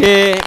हे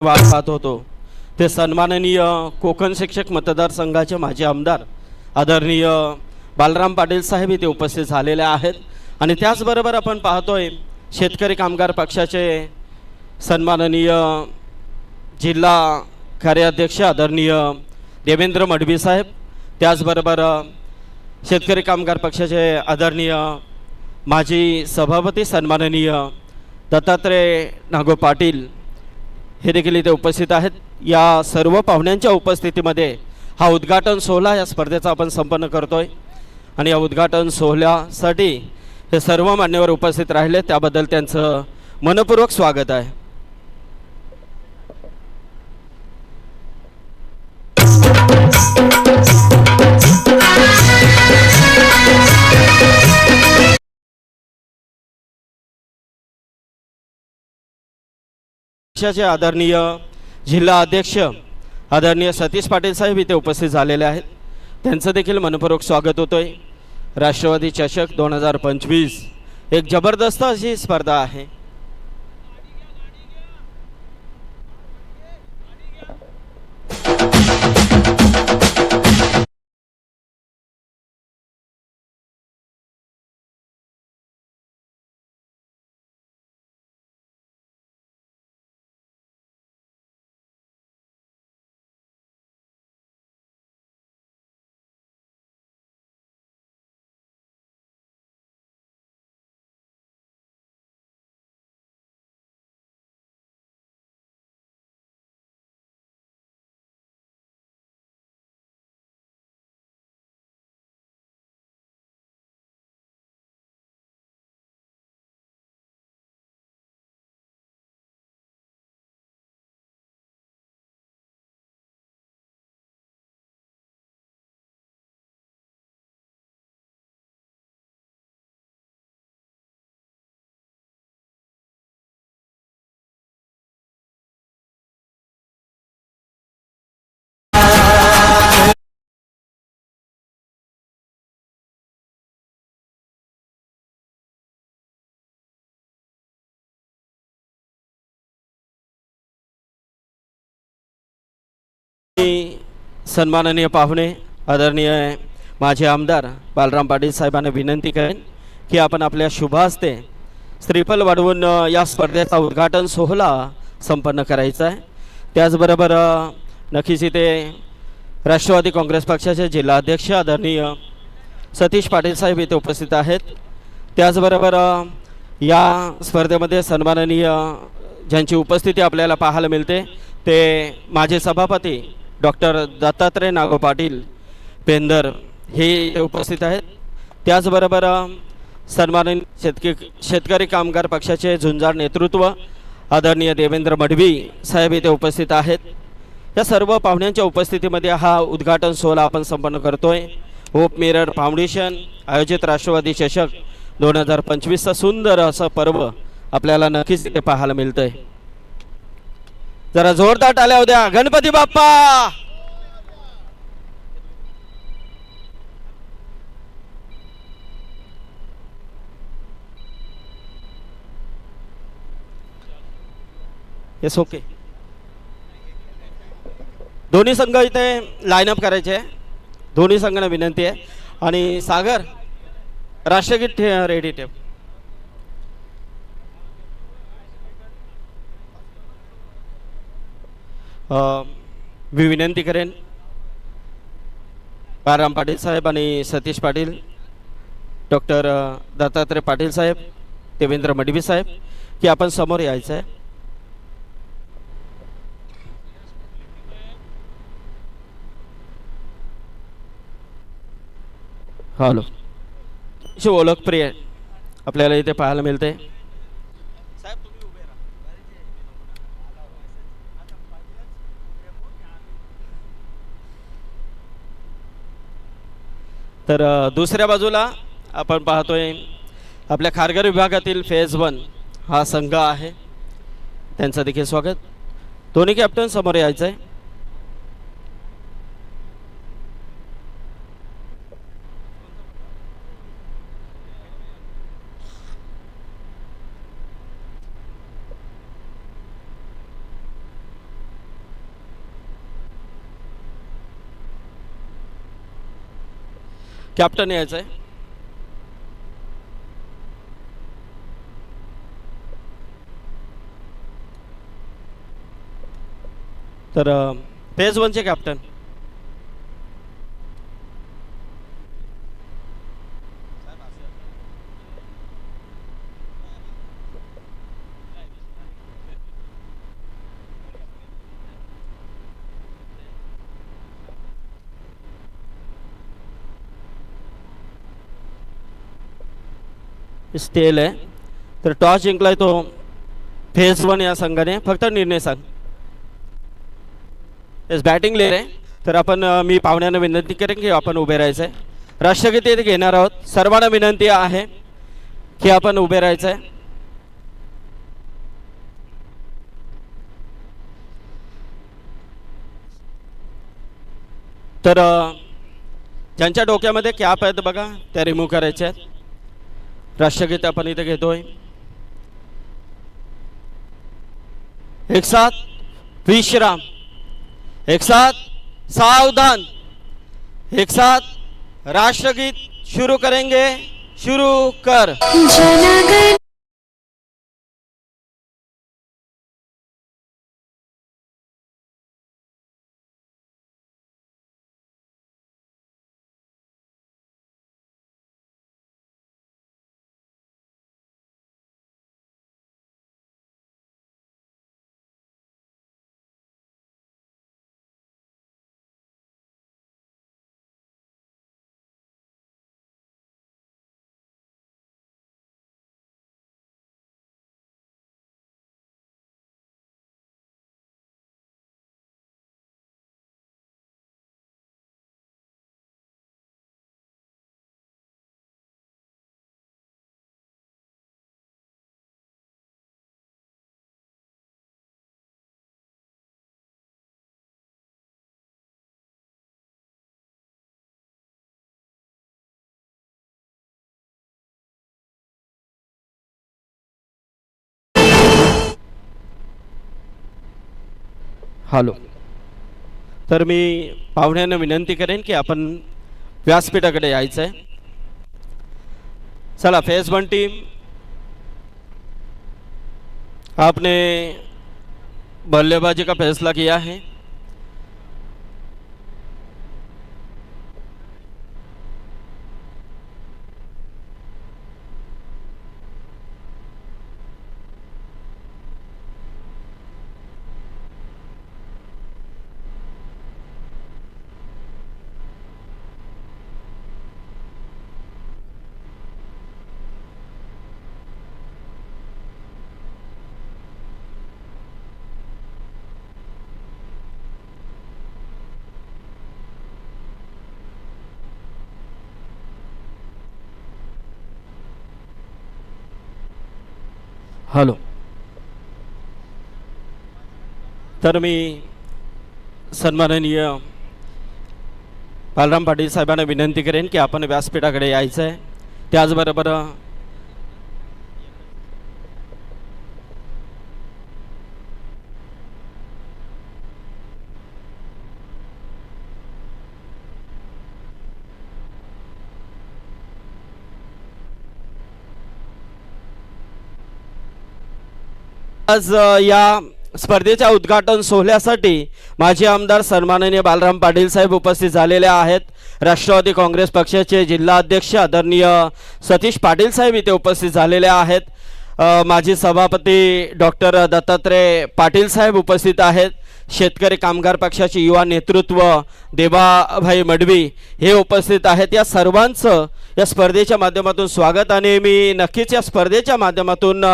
वाद पाहत होतो. ते सन्माननीय कोकण शिक्षक मतदारसंघाचे माजी आमदार आदरणीय बालराम पाटील साहेब इथे उपस्थित झालेले आहेत. आणि त्याचबरोबर आपण पाहतोय शेतकरी कामगार पक्षाचे सन्माननीय जिल्हा कार्याध्यक्ष आदरणीय देवेंद्र मडवी साहेब त्याचबरोबर शेतकरी कामगार पक्षाचे आदरणीय माजी सभापती सन्माननीय दत्तात्रय नागो पाटील हे देखील इथे उपस्थित आहेत. या सर्व पाहुण्यांच्या उपस्थितीमध्ये हा उद्घाटन सोहळा या स्पर्धेचा आपण संपन्न करतोय. आणि या उद्घाटन सोहळ्यासाठी हे सर्व मान्यवर उपस्थित राहिले. त्याबद्दल त्यांचं मनपूर्वक स्वागत आहे. पक्षाचे आदरणीय जिल्हा अध्यक्ष आदरणीय सतीश पाटील साहेब इथे उपस्थित झालेले आहेत. त्यांचं देखील मनपूर्वक स्वागत होतोय. राष्ट्रवादी चषक दोन हजार पंचवीस एक जबरदस्त अशी स्पर्धा आहे. सन्माननीय पाहुणे आदरणीय माझे आमदार बालराम पाटील साहेबांना विनंती करेन की आपण आपल्या शुभ हस्ते श्रीफल वाढवून या स्पर्धेचा उद्घाटन सोहळा संपन्न करायचा आहे. त्याचबरोबर नक्कीच इथे राष्ट्रवादी काँग्रेस पक्षाचे जिल्हाध्यक्ष आदरणीय सतीश पाटील साहेब इथे उपस्थित आहेत. त्याचबरोबर या स्पर्धेमध्ये सन्माननीय ज्यांची उपस्थिती आपल्याला पाहायला मिळते ते माझे सभापती डॉक्टर दत्तात्रय नागो पाटील पेंदर हे उपस्थित आहेत. त्याचबरोबर अ, सन्माननीय शेतकरी शेतकरी कामगार पक्षाचे झुंजार नेतृत्व आदरणीय देवेंद्र मडवी साहेब इथे उपस्थित आहेत. या सर्व पाहुण्यांच्या उपस्थितीमध्ये हा उद्घाटन सोहळा आपण संपन्न करतोय. होप मिरर फाउंडेशन आयोजित राष्ट्रवादी चषक दोन हजार पंचवीसचा सुंदर असं पर्व आपल्याला नक्कीच इथे पाहायला आहे जरा जोरदार टाल्या उद्या गणपती बाप्पा! येस ओके दोन्ही संघ इथे लाईनअप करायचे. आहे दोन्ही संघांना विनंती आहे. आणि सागर राष्ट्रगीत ठे रेडी ठेव. मी विनंती करेन. बाराम पाटील साहेब आणि सतीश पाटील डॉक्टर दत्तात्रय पाटील साहेब देवेंद्र मडवी साहेब की आपण समोर यायचं आहे. हॅलो. ओळखप्रिय आपल्याला इथे पाहायला मिळते. तर दुसऱ्या बाजूला आपण पाहतोय आपल्या खारघर विभागातील फेज वन हा संघ आहे. त्यांचं देखील स्वागत. दोन्ही कॅप्टन समोर यायचं आहे कॅप्टन यायचं आहे. तर फेज वनचे कॅप्टन. स्टेल आहे तर टॉस जिंकलाय तो फेज वन या संघाने फक्त निर्णय सांग येस बॅटिंग लेर आहे तर आपण मी पाहुण्यांना विनंती करेन की आपण उभे राहायचं आहे राष्ट्रगीत घेणार आहोत। सर्वांना विनंती आहे की आपण उभे राहायचं आहे तर ज्यांच्या डोक्यामध्ये कॅप आहेत बघा त्या रिमूव्ह करायच्या आहेत. अपन इथे घेतोय एक साथ विश्राम एक साथ सावधान, एक साथ राष्ट्रगीत शुरू करेंगे, शुरू कर। हॅलो. तर मी पाहुण्यांना विनंती करेन की आपण व्यासपीठाकडे यायचं आहे चला फेस वन टीम. आपने बल्लेबाजी का फैसला किया है. हॅलो. तर मी सन्माननीय बालराम पाटील साहेबांना विनंती करेन की आपण व्यासपीठाकडे यायचं आहे त्याचबरोबर आज या स्पर्धेच्या उद्घाटन सोहळ्यासाठी माजी आमदार सन्माननीय बालराम पाटील साहेब उपस्थित झालेले आहेत. राष्ट्रवादी काँग्रेस पक्षाचे जिल्हा अध्यक्ष आदरणीय सतीश पाटील साहेब इथे उपस्थित झालेले आहेत. माजी सभापती डॉक्टर दत्तात्रय पाटील साहेब उपस्थित आहेत. शेतकरी कामगार पक्षाचे युवा नेतृत्व देबाभाई मडवी हे उपस्थित आहेत. या सर्वांचं या स्पर्धेच्या माध्यमातून स्वागत आणि मी नक्कीच या स्पर्धेच्या माध्यमातून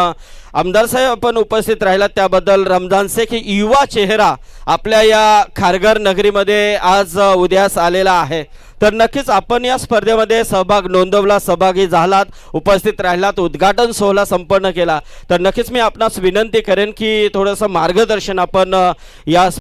आमदार साहेब आपण उपस्थित राहिलात त्याबद्दल रमजान शेख युवा चेहरा आपल्या या खारघर नगरीमध्ये आज उद्यास उदयास आलेला आहे. तर नक्कीच आपण या स्पर्धेमध्ये सहभाग नोंदवला सहभागी झालात उपस्थित राहिलात उद्घाटन सोहळा संपन्न केला. तर नक्कीच मी आपणास विनंती करेन की थोडंसं मार्गदर्शन आपण या